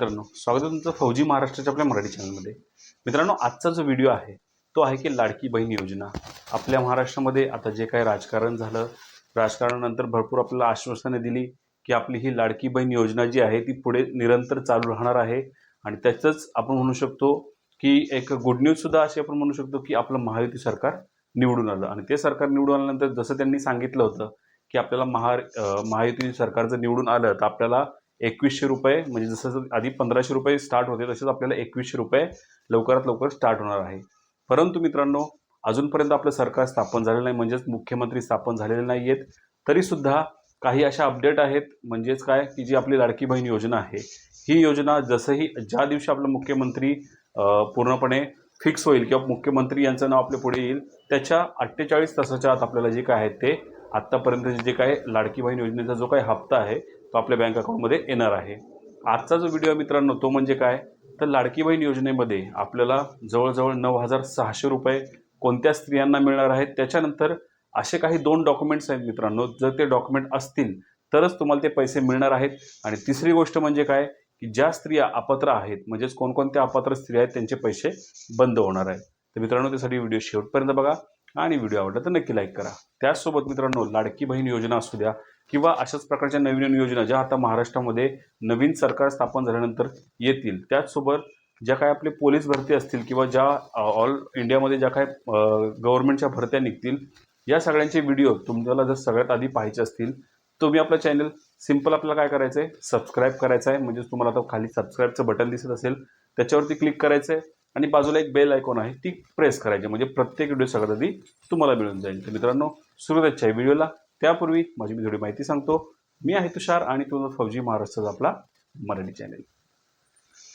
मित्रांनो स्वागत आहे तुमचं फौजी महाराष्ट्राच्या आपल्या मराठी चॅनलमध्ये. मित्रांनो आजचा जो व्हिडिओ आहे तो आहे की लाडकी बहीण योजना. आपल्या महाराष्ट्रामध्ये आता जे काही राजकारण झालं राजकारणानंतर भरपूर आपल्याला आश्वासने दिली की आपली ही लाडकी बहीण योजना जी आहे ती पुढे निरंतर चालू राहणार आहे. आणि त्याचंच आपण म्हणू शकतो की एक गुड न्यूजसुद्धा अशी आपण म्हणू शकतो की आपलं महायुती सरकार निवडून आलं. आणि ते सरकार निवडून आल्यानंतर जसं त्यांनी सांगितलं होतं की आपल्याला महा महायुती सरकार जर निवडून आलं तर आपल्याला एकवीसशे रुपये म्हणजे जसं आधी पंधराशे रुपये स्टार्ट होते तसेच आपल्याला एकवीसशे रुपये लवकरात लवकर स्टार्ट होणार आहे. परंतु मित्रांनो अजूनपर्यंत आपलं सरकार स्थापन झालेलं नाही म्हणजेच मुख्यमंत्री स्थापन झालेले नाही आहेत तरीसुद्धा काही अशा अपडेट आहेत म्हणजेच काय की जी आपली लाडकी बहीण योजना आहे. ही योजना जसंही ज्या दिवशी आपलं मुख्यमंत्री पूर्णपणे फिक्स होईल किंवा मुख्यमंत्री यांचं नाव आपल्या पुढे येईल त्याच्या अठ्ठेचाळीस तासाच्या आत आपल्याला जे काय आहे ते आत्तापर्यंत जे काय लाडकी बहीण योजनेचा जो काही हप्ता आहे तो आपल्या बँक अकाउंटमध्ये येणार आहे. आजचा जो व्हिडिओ आहे मित्रांनो तो म्हणजे काय? तर लाडकी बहीण योजनेमध्ये आपल्याला जवळजवळ नऊ हजार सहाशे रुपये कोणत्या स्त्रियांना मिळणार आहेत त्याच्यानंतर असे काही दोन डॉक्युमेंट्स आहेत मित्रांनो. जर ते डॉक्युमेंट असतील तरच तुम्हाला ते पैसे मिळणार आहेत. आणि तिसरी गोष्ट म्हणजे काय? की ज्या स्त्रिया अपात्र आहेत म्हणजेच कोणकोणत्या अपात्र स्त्रिया आहेत त्यांचे पैसे बंद होणार आहेत. तर मित्रांनो त्यासाठी व्हिडिओ शेवटपर्यंत बघा. आणि व्हिडिओ आवडला तर नक्की लाईक करा. त्याचसोबत मित्रांनो लाडकी बहीण योजना असू द्या किंवा अशाच प्रकारच्या नवीन नवीन योजना ज्या आता महाराष्ट्रामध्ये नवीन सरकार स्थापन झाल्यानंतर येतील त्याचसोबत ज्या काय आपले पोलीस भरती असतील किंवा ज्या ऑल इंडियामध्ये ज्या काय गव्हर्नमेंटच्या भरत्या निघतील या सगळ्यांचे व्हिडिओ तुम्हाला जर सगळ्यात आधी पाहायचे असतील तुम्ही आपलं चॅनल सिंपल आपल्याला काय करायचं आहे सबस्क्राईब करायचं आहे म्हणजे तुम्हाला आता खाली सबस्क्राईबचं बटन दिसत असेल त्याच्यावरती क्लिक करायचं आहे आणि बाजूला एक बेल आयकॉन आहे ती प्रेस करायची. म्हणजे प्रत्येक व्हिडिओ सगळ्यात आधी तुम्हाला मिळून जाईल. तर मित्रांनो सुरुवातच्या आहे व्हिडिओला त्यापूर्वी माझी मी थोडी माहिती सांगतो. मी आहे तुषार आणि तुझं फौजी महाराष्ट्राचा आपला मराठी चॅनल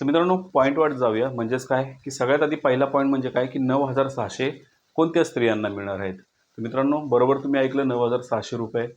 तर मित्रांनो पॉईंट वाट जाऊया. म्हणजेच काय? की सगळ्यात आधी पहिला पॉईंट म्हणजे काय? की नऊ हजार सहाशे कोणत्या स्त्रियांना मिळणार आहेत? तर मित्रांनो बरोबर तुम्ही ऐकलं नऊ हजार सहाशे रुपये.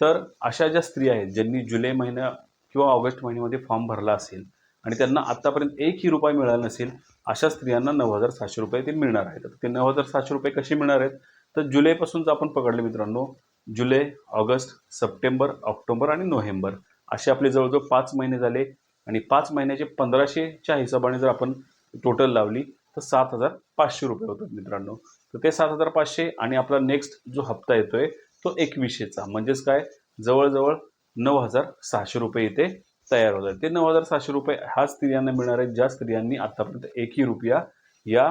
तर अशा ज्या स्त्रिया आहेत ज्यांनी जुलै महिना किंवा ऑगस्ट महिन्यामध्ये फॉर्म भरला असेल आणि त्यांना आत्तापर्यंत एकही रुपये मिळाला नसेल अशा स्त्रियांना नऊ हजार सहाशे रुपये ते मिळणार आहेत. तर ते नऊ हजार सहाशे रुपये कसे मिळणार आहेत? तर जुलैपासून जर आपण पकडले मित्रांनो. जुलै ऑगस्ट सप्टेंबर ऑक्टोबर आणि नोव्हेंबर असे आपले जवळजवळ पाच महिने झाले. आणि पाच महिन्याचे पंधराशेच्या हिशोबाने जर आपण टोटल लावली तर सात हजार पाचशे रुपये होतात मित्रांनो. तर ते सात हजार पाचशे आणि आपला नेक्स्ट जो हप्ता येतोय तो एकवीसशेचा. म्हणजेच काय? जवळजवळ नऊ हजार सहाशे रुपये इथे तयार होत आहेत. ते नऊ हजार सहाशे रुपये ह्या स्त्रियांना मिळणार आहेत. ज्या स्त्रियांनी आतापर्यंत एकही रुपया या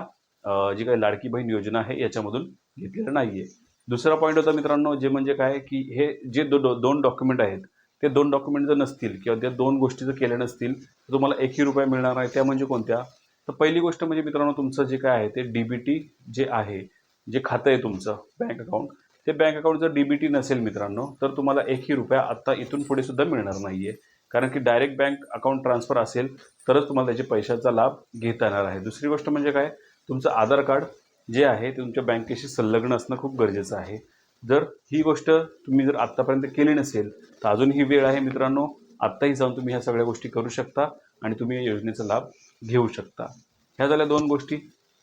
जी काही लाडकी बहीण योजना आहे याच्यामधून घेतलेलं नाहीये. दुसरा पॉईंट होता मित्रांनो जे म्हणजे काय की हे जे दो दो- दोन डॉक्युमेंट आहेत ते दोन डॉक्युमेंट जर नसतील किंवा त्या दोन गोष्टी जर केल्या नसतील तर तुम्हाला एकही रुपया मिळणार आहे त्या म्हणजे कोणत्या? तर पहिली गोष्ट म्हणजे मित्रांनो तुमचं जे काय आहे ते डी बी टी जे आहे जे खातं आहे तुमचं बँक अकाउंट ते बँक अकाउंट जर डी बी टी नसेल मित्रांनो तर तुम्हाला एकही रुपया आत्ता इथून पुढे सुद्धा मिळणार नाही आहे कारण की डायरेक्ट बँक अकाउंट ट्रान्सफर असेल तरच तुम्हाला त्याच्या पैशाचा लाभ घेता येणार आहे. दुसरी गोष्ट म्हणजे काय? तुमचं आधार कार्ड जे आहे ते तुमच्या बँकेशी संलग्न असणं खूप गरजेचं आहे. जर ही गोष्ट तुम्ही जर आत्तापर्यंत केली नसेल तर अजून ही वेळ आहे मित्रांनो. आत्ताही जाऊन तुम्ही ह्या सगळ्या गोष्टी करू शकता आणि तुम्ही या योजनेचा लाभ घेऊ शकता. ह्या झाल्या दोन गोष्टी.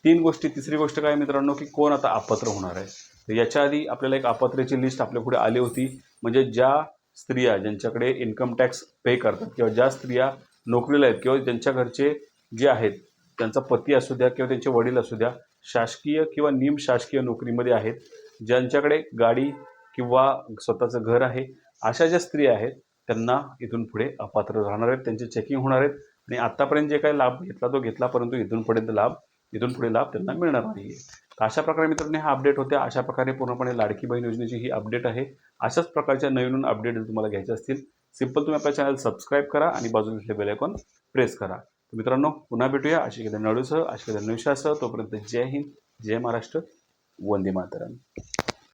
तीन गोष्टी तिसरी गोष्ट काय मित्रांनो की कोण आता अपात्र होणार आहे? तर याच्या आधी आपल्याला एक अपात्रेची लिस्ट आपल्या पुढे आली होती. म्हणजे ज्या स्त्रिया ज्यांच्याकडे इन्कम टॅक्स पे करतात किंवा ज्या स्त्रिया नोकरीला आहेत किंवा ज्यांच्या घरचे जे आहेत त्यांचा पती असू द्या किंवा त्यांचे वडील असू द्या शासकीय किंवा निम शासकीय नोकरीमध्ये आहेत ज्यांच्याकडे गाडी किंवा स्वतःचं घर आहे अशा ज्या स्त्रिया आहेत त्यांना इथून पुढे अपात्र राहणार आहेत त्यांचे चेकिंग होणार आहेत आणि आत्तापर्यंत जे काही लाभ घेतला तो घेतला परंतु इथूनपर्यंत लाभ इथून पुढे लाभ त्यांना मिळणार नाही आहे तर अशा प्रकारे मित्रांनो हा अपडेट होत्या अशा प्रकारे पूर्णपणे लाडकी बहीण योजनेची ही अपडेट आहे. अशाच प्रकारच्या नवीन नवीन अपडेट तुम्हाला घ्यायचे असतील सिंपल तुम्ही आपल्या चॅनल सबस्क्राईब करा आणि बाजूला असलेले बेल आयकॉन प्रेस करा. तर मित्रांनो पुन्हा भेटूया. अशी काही नळूसह अशी काही विश्वासह तोपर्यंत जय हिंद जय महाराष्ट्र वंदे मातरम.